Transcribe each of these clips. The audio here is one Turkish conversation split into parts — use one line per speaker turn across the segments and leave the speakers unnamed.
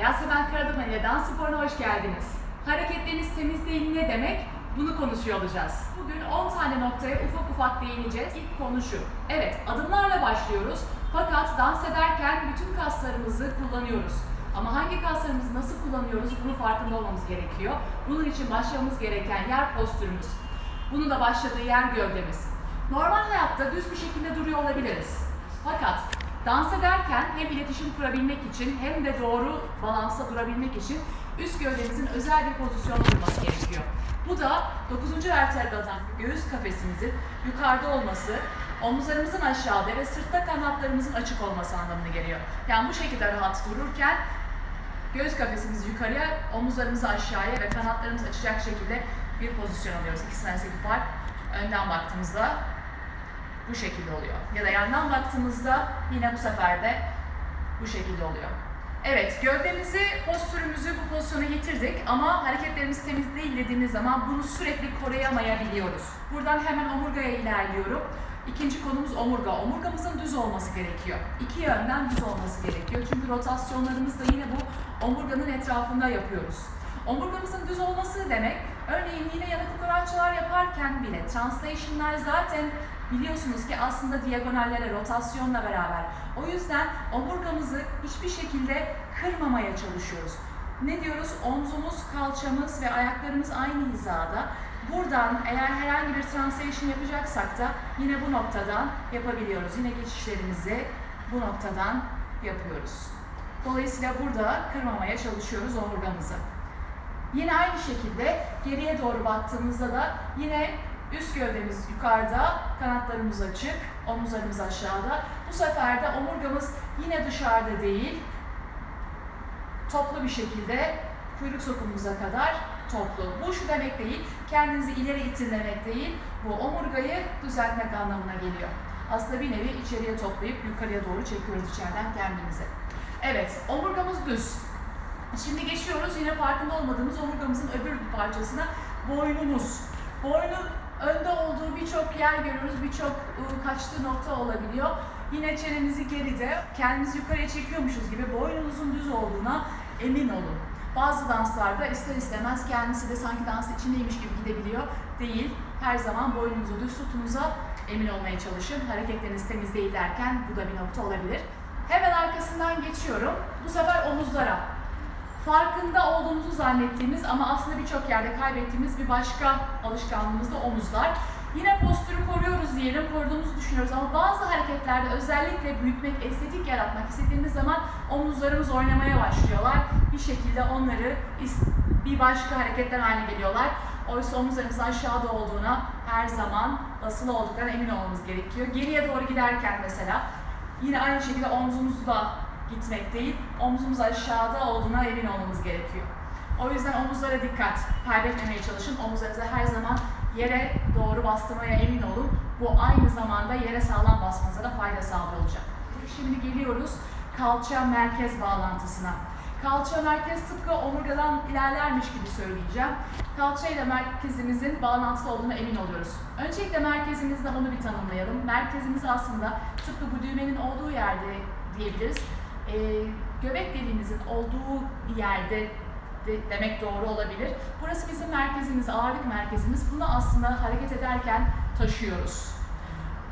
Yasemen Karaduman ile Dans Sporu'na hoş geldiniz. Hareketleriniz temiz değil ne demek? Bunu konuşuyor olacağız. Bugün 10 tane noktaya ufak ufak değineceğiz. İlk konu şu. Evet, adımlarla başlıyoruz. Fakat dans ederken bütün kaslarımızı kullanıyoruz. Ama hangi kaslarımızı nasıl kullanıyoruz bunun farkında olmamız gerekiyor. Bunun için başlamamız gereken yer postürümüz. Bunun da başladığı yer gövdemiz. Normal hayatta düz bir şekilde duruyor olabiliriz. Fakat dans ederken hem iletişim kurabilmek için hem de doğru balansta durabilmek için üst gövdemizin özel bir pozisyonda durması gerekiyor. Bu da 9. vertebradan göğüs kafesimizin yukarıda olması, omuzlarımızın aşağıda ve sırtta kanatlarımızın açık olması anlamına geliyor. Yani bu şekilde rahat dururken göğüs kafesimizi yukarıya, omuzlarımızı aşağıya ve kanatlarımızı açacak şekilde bir pozisyon alıyoruz. İkisi arasındaki fark önden baktığımızda bu şekilde oluyor. Ya da yandan baktığımızda yine bu sefer de bu şekilde oluyor. Evet, gövdemizi, postürümüzü bu pozisyona getirdik ama hareketlerimiz temiz değil dediğimiz zaman bunu sürekli koruyamayabiliyoruz. Buradan hemen omurgaya ilerliyorum. İkinci konumuz omurga. Omurgamızın düz olması gerekiyor. İki yönden düz olması gerekiyor. Çünkü rotasyonlarımızı da yine bu omurganın etrafında yapıyoruz. Omurgamızın düz olması demek, örneğin yine yanık kukuratçılar yaparken bile translation'lar zaten biliyorsunuz ki aslında diagonallere, rotasyonla beraber. O yüzden omurgamızı hiçbir şekilde kırmamaya çalışıyoruz. Ne diyoruz? Omzumuz, kalçamız ve ayaklarımız aynı hizada. Buradan eğer herhangi bir translation yapacaksak da yine bu noktadan yapabiliyoruz. Yine geçişlerimizi bu noktadan yapıyoruz. Dolayısıyla burada kırmamaya çalışıyoruz omurgamızı. Yine aynı şekilde geriye doğru baktığımızda da yine üst gövdemiz yukarıda, kanatlarımız açık, omuzlarımız aşağıda. Bu sefer de omurgamız yine dışarıda değil, toplu bir şekilde kuyruk sokumumuza kadar toplu. Bu şu demek değil, kendinizi ileri itin demek değil, bu omurgayı düzeltmek anlamına geliyor. Aslında bir nevi içeriye toplayıp yukarıya doğru çekiyoruz içeriden kendimizi. Evet, omurgamız düz. Şimdi geçiyoruz yine farkında olmadığımız omurgamızın öbür bir parçasına boynumuz. Boynun önde olduğu birçok yer görüyoruz, birçok ıı, kaçtığı nokta olabiliyor. Yine çenemizi geride, kendimizi yukarıya çekiyormuşuz gibi boynunuzun düz olduğuna emin olun. Bazı danslarda ister istemez kendisi de sanki dans içindeymiş gibi gidebiliyor. Değil, her zaman boynunuzu düz tutunuza emin olmaya çalışın. Hareketleriniz temiz değil derken bu da bir nokta olabilir. Hemen arkasından geçiyorum. Bu sefer omuzlara farkında olduğumuzu zannettiğimiz ama aslında birçok yerde kaybettiğimiz bir başka alışkanlığımız da omuzlar. Yine postürü koruyoruz diyelim, koruduğumuzu düşünüyoruz ama bazı hareketlerde özellikle büyütmek, estetik yaratmak istediğimiz zaman omuzlarımız oynamaya başlıyorlar. Bir şekilde onları bir başka hareketler haline geliyorlar. Oysa omuzlarımızın aşağıda olduğuna her zaman basılı olduklarına emin olmamız gerekiyor. Geriye doğru giderken mesela yine aynı şekilde omzumuzla gitmek değil, omzumuz aşağıda olduğuna emin olmamız gerekiyor. O yüzden omuzlara dikkat, kaybetmemeye çalışın. Omuzlarınızı her zaman yere doğru bastırmaya emin olun. Bu aynı zamanda yere sağlam basmanıza da fayda sağlıyor olacak. Şimdi geliyoruz kalça merkez bağlantısına. Kalça merkez tıpkı omurgadan ilerlermiş gibi söyleyeceğim. Kalça ile merkezimizin bağlantılı olduğuna emin oluyoruz. Öncelikle merkezimizde onu bir tanımlayalım. Merkezimiz aslında tıpkı bu düğmenin olduğu yerde diyebiliriz. Ee, göbek deliğimizin olduğu yerde de- demek doğru olabilir. Burası bizim merkezimiz, ağırlık merkezimiz. Bunu aslında hareket ederken taşıyoruz.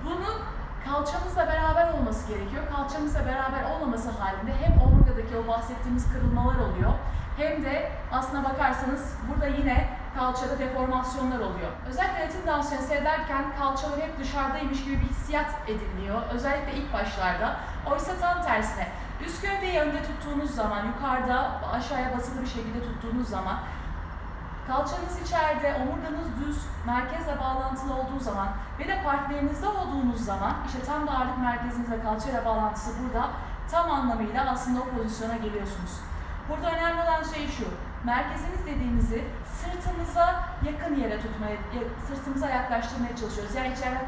Bunun kalçamızla beraber olması gerekiyor. Kalçamızla beraber olmaması halinde hem omurgadaki o bahsettiğimiz kırılmalar oluyor hem de aslına bakarsanız burada yine kalçada deformasyonlar oluyor. Özellikle ritim dansını seyrederken kalçalar hep dışarıdaymış gibi bir hissiyat ediniliyor. Özellikle ilk başlarda. Oysa tam tersine üst gövdeyi önde tuttuğunuz zaman, yukarıda aşağıya basılı bir şekilde tuttuğunuz zaman Kalçanız içeride, omurganız düz, merkezle bağlantılı olduğu zaman ve de partnerinizde olduğunuz zaman, işte tam da ağırlık merkezinizle kalçayla bağlantısı burada, tam anlamıyla aslında o pozisyona geliyorsunuz. Burada önemli olan şey şu, merkezimiz dediğimizi sırtımıza yakın yere tutmaya, ya- sırtımıza yaklaştırmaya çalışıyoruz. Yani içeriden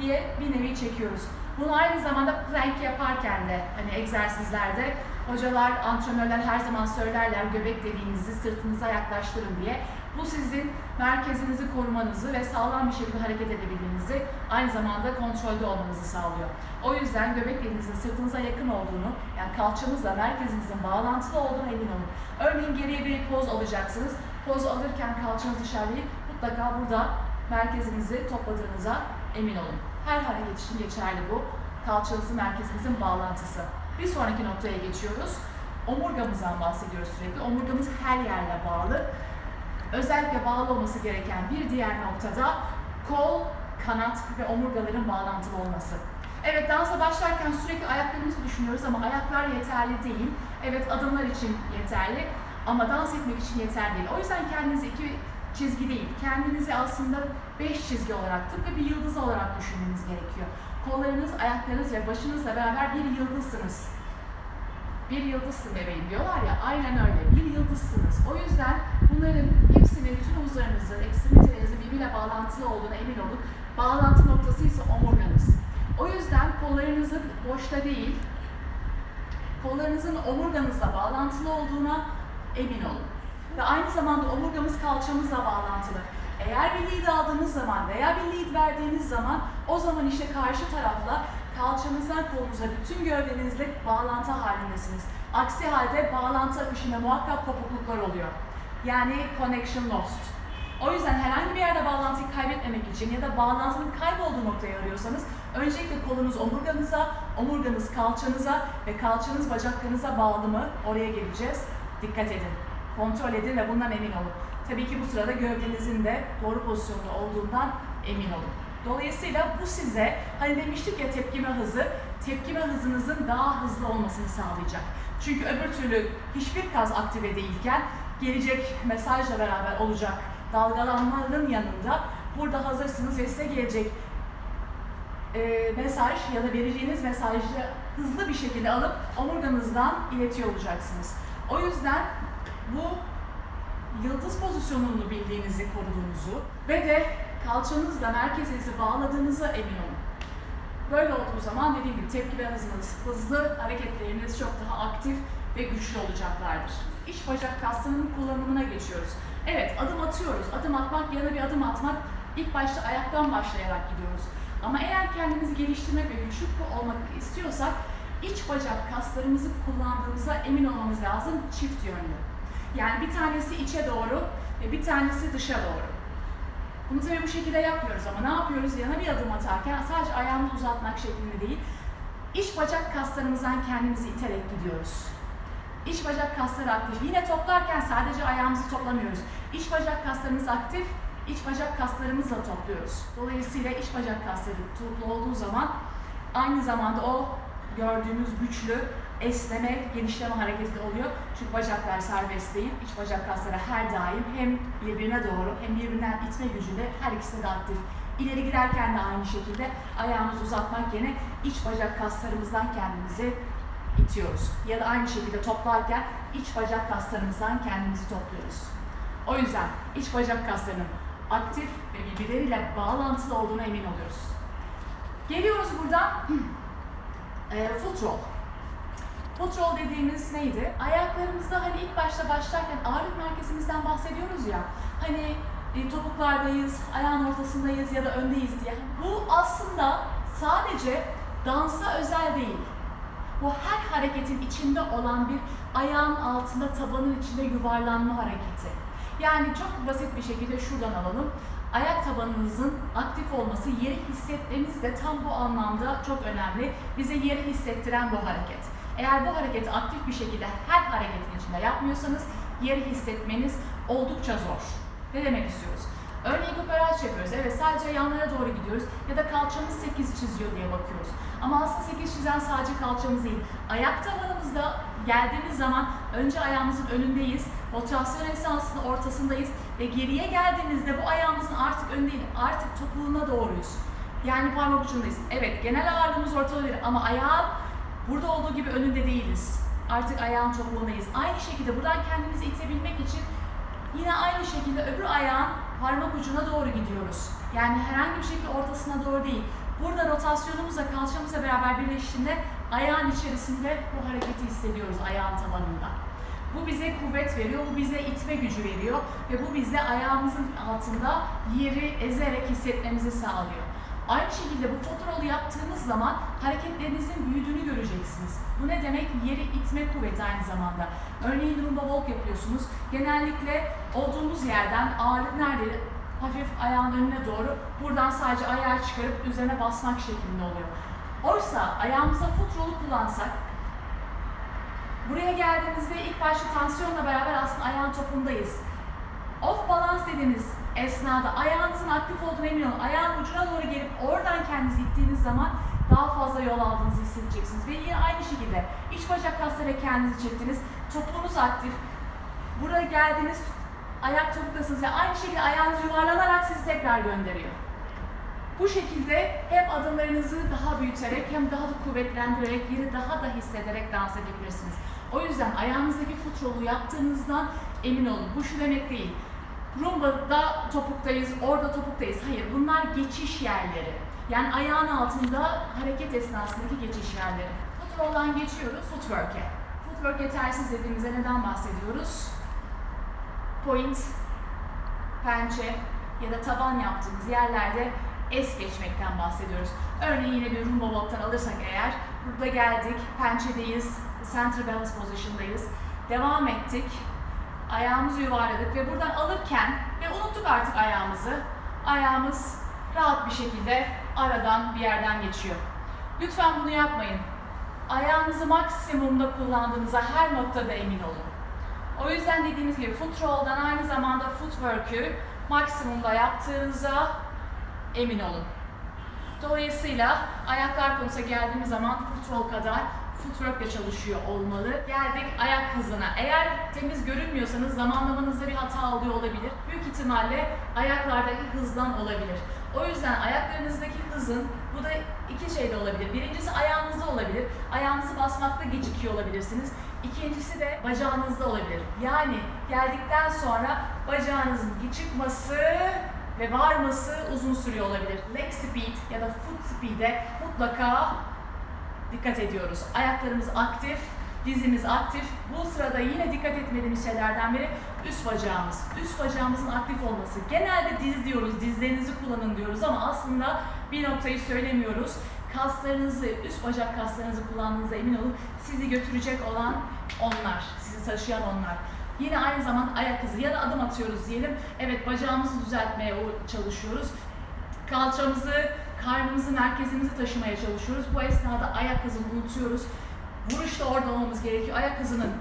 diye bir nevi çekiyoruz. Bunu aynı zamanda plank yaparken de hani egzersizlerde Hocalar, antrenörler her zaman söylerler göbek deliğinizi sırtınıza yaklaştırın diye. Bu sizin merkezinizi korumanızı ve sağlam bir şekilde hareket edebilmenizi, aynı zamanda kontrolde olmanızı sağlıyor. O yüzden göbek deliğinizin sırtınıza yakın olduğunu, yani kalçanızla merkezinizin bağlantılı olduğunu emin olun. Örneğin geriye bir poz alacaksınız. Poz alırken kalçanız dışarı değil, mutlaka burada merkezinizi topladığınıza emin olun. Her hareket için geçerli bu. Kalçanızın merkezinizin bağlantısı. Bir sonraki noktaya geçiyoruz. Omurgamızdan bahsediyoruz sürekli. Omurgamız her yerle bağlı. Özellikle bağlı olması gereken bir diğer noktada kol, kanat ve omurgaların bağlantılı olması. Evet dansa başlarken sürekli ayaklarımızı düşünüyoruz ama ayaklar yeterli değil. Evet adımlar için yeterli ama dans etmek için yeterli değil. O yüzden kendinizi iki çizgi değil, kendinizi aslında beş çizgi olarak tıpkı bir yıldız olarak düşünmeniz gerekiyor. Kollarınız, ayaklarınız ve başınızla beraber bir yıldızsınız. Bir yıldızsın bebeğim diyorlar ya, aynen öyle. Bir yıldızsınız. O yüzden bunların hepsinin tüm omuzlarınızın, ekstremitelerinizin birbiriyle bağlantılı olduğuna emin olun. Bağlantı noktası ise omurganız. O yüzden kollarınızın boşta değil, kollarınızın omurganızla bağlantılı olduğuna emin olun. Ve aynı zamanda omurgamız kalçamızla bağlantılı. Eğer bir lead aldığınız zaman veya bir lead verdiğiniz zaman o zaman işte karşı tarafla kalçanızdan kolunuza bütün gövdenizle bağlantı halindesiniz. Aksi halde bağlantı akışında muhakkak kopukluklar oluyor. Yani connection lost. O yüzden herhangi bir yerde bağlantıyı kaybetmemek için ya da bağlantının kaybolduğu noktayı arıyorsanız öncelikle kolunuz omurganıza, omurganız kalçanıza ve kalçanız bacaklarınıza bağlı mı? Oraya geleceğiz. Dikkat edin. Kontrol edin ve bundan emin olun. Tabii ki bu sırada gövdenizin de doğru pozisyonda olduğundan emin olun. Dolayısıyla bu size hani demiştik ya tepkime hızı, tepkime hızınızın daha hızlı olmasını sağlayacak. Çünkü öbür türlü hiçbir kas aktive değilken gelecek mesajla beraber olacak dalgalanmanın yanında burada hazırsınız ve size gelecek e, mesaj ya da vereceğiniz mesajı hızlı bir şekilde alıp omurganızdan iletiyor olacaksınız. O yüzden bu yıldız pozisyonunu bildiğinizi, koruduğunuzu ve de kalçanızla merkezinizi bağladığınıza emin olun. Böyle olduğu zaman dediğim gibi tepki hızınız, hızlı hareketleriniz çok daha aktif ve güçlü olacaklardır. İç bacak kaslarının kullanımına geçiyoruz. Evet adım atıyoruz. Adım atmak ya da bir adım atmak ilk başta ayaktan başlayarak gidiyoruz. Ama eğer kendimizi geliştirmek ve güçlü olmak istiyorsak iç bacak kaslarımızı kullandığımıza emin olmamız lazım çift yönlü. Yani bir tanesi içe doğru ve bir tanesi dışa doğru. Bunu tabii bu şekilde yapmıyoruz ama ne yapıyoruz? Yana bir adım atarken sadece ayağımızı uzatmak şeklinde değil, iç bacak kaslarımızdan kendimizi iterek gidiyoruz. İç bacak kasları aktif. Yine toplarken sadece ayağımızı toplamıyoruz. İç bacak kaslarımız aktif, iç bacak kaslarımızla topluyoruz. Dolayısıyla iç bacak kasları toplu olduğu zaman aynı zamanda o gördüğümüz güçlü esneme, genişleme hareketi oluyor. Çünkü bacaklar serbest değil. İç bacak kasları her daim hem birbirine doğru hem birbirinden itme gücüyle her ikisi de aktif. İleri giderken de aynı şekilde ayağımızı uzatmak yerine iç bacak kaslarımızdan kendimizi itiyoruz. Ya da aynı şekilde toplarken iç bacak kaslarımızdan kendimizi topluyoruz. O yüzden iç bacak kaslarının aktif ve birbirleriyle bağlantılı olduğuna emin oluyoruz. Geliyoruz buradan e, foot roll. Foot roll dediğimiz neydi? Ayaklarımızda hani ilk başta başlarken ağırlık merkezimizden bahsediyoruz ya. Hani e, topuklardayız, ayağın ortasındayız ya da öndeyiz diye. Bu aslında sadece dansa özel değil. Bu her hareketin içinde olan bir ayağın altında tabanın içinde yuvarlanma hareketi. Yani çok basit bir şekilde şuradan alalım. Ayak tabanınızın aktif olması, yeri hissetmeniz de tam bu anlamda çok önemli. Bize yeri hissettiren bu hareket. Eğer bu hareketi aktif bir şekilde her hareketin içinde yapmıyorsanız yeri hissetmeniz oldukça zor. Ne demek istiyoruz? Örneğin paraj yapıyoruz. Evet sadece yanlara doğru gidiyoruz ya da kalçamız 8 çiziyor diye bakıyoruz. Ama aslında 8 çizen sadece kalçamız değil. Ayak tabanımızda geldiğimiz zaman önce ayağımızın önündeyiz. Rotasyon esnasında ortasındayız ve geriye geldiğimizde bu ayağımızın artık ön değil, artık topuğuna doğruyuz. Yani parmak ucundayız. Evet genel ağırlığımız orta olabilir ama ayağın burada olduğu gibi önünde değiliz. Artık ayağın topuğundayız. Aynı şekilde buradan kendimizi itebilmek için yine aynı şekilde öbür ayağın parmak ucuna doğru gidiyoruz. Yani herhangi bir şekilde ortasına doğru değil. Burada rotasyonumuzla kalçamızla beraber birleştiğinde ayağın içerisinde bu hareketi hissediyoruz ayağın tabanında. Bu bize kuvvet veriyor, bu bize itme gücü veriyor ve bu bize ayağımızın altında yeri ezerek hissetmemizi sağlıyor. Aynı şekilde bu fotorolu yaptığınız zaman hareketlerinizin büyüdüğünü göreceksiniz. Bu ne demek? Yeri itme kuvveti aynı zamanda. Örneğin rumba walk yapıyorsunuz. Genellikle olduğumuz yerden ağırlık nerede? Hafif ayağın önüne doğru. Buradan sadece ayağı çıkarıp üzerine basmak şeklinde oluyor. Oysa ayağımıza foot kullansak Buraya geldiğimizde ilk başta tansiyonla beraber aslında ayağın topundayız. Off balans dediğiniz esnada ayağınızın aktif olduğunu emin olun. Ayağın ucuna doğru gelip oradan kendinizi ittiğiniz zaman daha fazla yol aldığınızı hissedeceksiniz. Ve yine aynı şekilde iç bacak kasları kendinizi çektiniz. Topuğunuz aktif. Buraya geldiniz ayak topuktasınız ve aynı şekilde ayağınız yuvarlanarak sizi tekrar gönderiyor. Bu şekilde hem adımlarınızı daha büyüterek hem daha da kuvvetlendirerek yeri daha da hissederek dans edebilirsiniz. O yüzden ayağınızdaki foot yaptığınızdan emin olun. Bu şu demek değil. Rumba'da topuktayız, orada topuktayız. Hayır, bunlar geçiş yerleri. Yani ayağın altında hareket esnasındaki geçiş yerleri. Foot roll'dan geçiyoruz footwork'e. Footwork yetersiz dediğimizde neden bahsediyoruz? Point, pençe ya da taban yaptığımız yerlerde es geçmekten bahsediyoruz. Örneğin yine bir rumba walk'tan alırsak eğer, burada geldik, pençedeyiz, center balance position'dayız. Devam ettik, ayağımızı yuvarladık ve buradan alırken ve unuttuk artık ayağımızı. Ayağımız rahat bir şekilde aradan bir yerden geçiyor. Lütfen bunu yapmayın. Ayağınızı maksimumda kullandığınıza her noktada emin olun. O yüzden dediğimiz gibi foot roll'dan aynı zamanda footwork'ü maksimumda yaptığınıza emin olun. Dolayısıyla ayaklar konusuna geldiğimiz zaman foot roll kadar footwork de çalışıyor olmalı. Geldik ayak hızına. Eğer temiz görünmüyorsanız zamanlamanızda bir hata oluyor olabilir. Büyük ihtimalle ayaklardaki hızdan olabilir. O yüzden ayaklarınızdaki hızın, bu da iki şey de olabilir. Birincisi ayağınızda olabilir. Ayağınızı basmakta gecikiyor olabilirsiniz. İkincisi de bacağınızda olabilir. Yani geldikten sonra bacağınızın çıkması ve varması uzun sürüyor olabilir. Leg speed ya da foot speed'e mutlaka dikkat ediyoruz. Ayaklarımız aktif, dizimiz aktif. Bu sırada yine dikkat etmediğimiz şeylerden biri üst bacağımız. Üst bacağımızın aktif olması. Genelde diz diyoruz, dizlerinizi kullanın diyoruz ama aslında bir noktayı söylemiyoruz. Kaslarınızı, üst bacak kaslarınızı kullandığınıza emin olun. Sizi götürecek olan onlar, sizi taşıyan onlar. Yine aynı zamanda ayak hızı ya da adım atıyoruz diyelim. Evet bacağımızı düzeltmeye çalışıyoruz. Kalçamızı, karnımızı, merkezimizi taşımaya çalışıyoruz. Bu esnada ayak hızını unutuyoruz. Vuruşta orada olmamız gerekiyor. Ayak hızının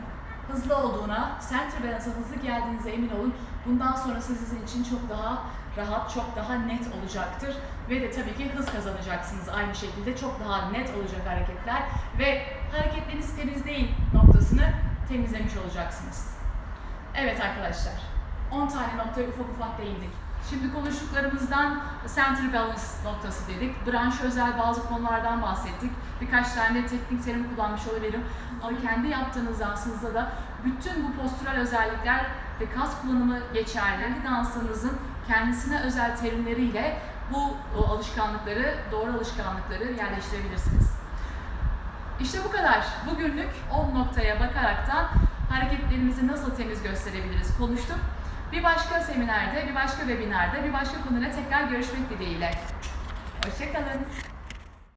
hızlı olduğuna, center balance'a hızlı geldiğinize emin olun. Bundan sonrası sizin için çok daha rahat, çok daha net olacaktır. Ve de tabii ki hız kazanacaksınız aynı şekilde. Çok daha net olacak hareketler. Ve hareketleriniz temiz değil noktasını temizlemiş olacaksınız. Evet arkadaşlar, 10 tane noktaya ufak ufak değindik. Şimdi konuştuklarımızdan center balance noktası dedik. Branş özel bazı konulardan bahsettik. Birkaç tane teknik terim kullanmış olabilirim. Ama kendi yaptığınız dansınızda da bütün bu postürel özellikler ve kas kullanımı geçerli. Dansınızın kendisine özel terimleriyle bu alışkanlıkları, doğru alışkanlıkları yerleştirebilirsiniz. İşte bu kadar. Bugünlük 10 noktaya bakaraktan hareketlerimizi nasıl temiz gösterebiliriz konuştuk. Bir başka seminerde, bir başka webinerde, bir başka konuyla tekrar görüşmek dileğiyle. Hoşçakalın.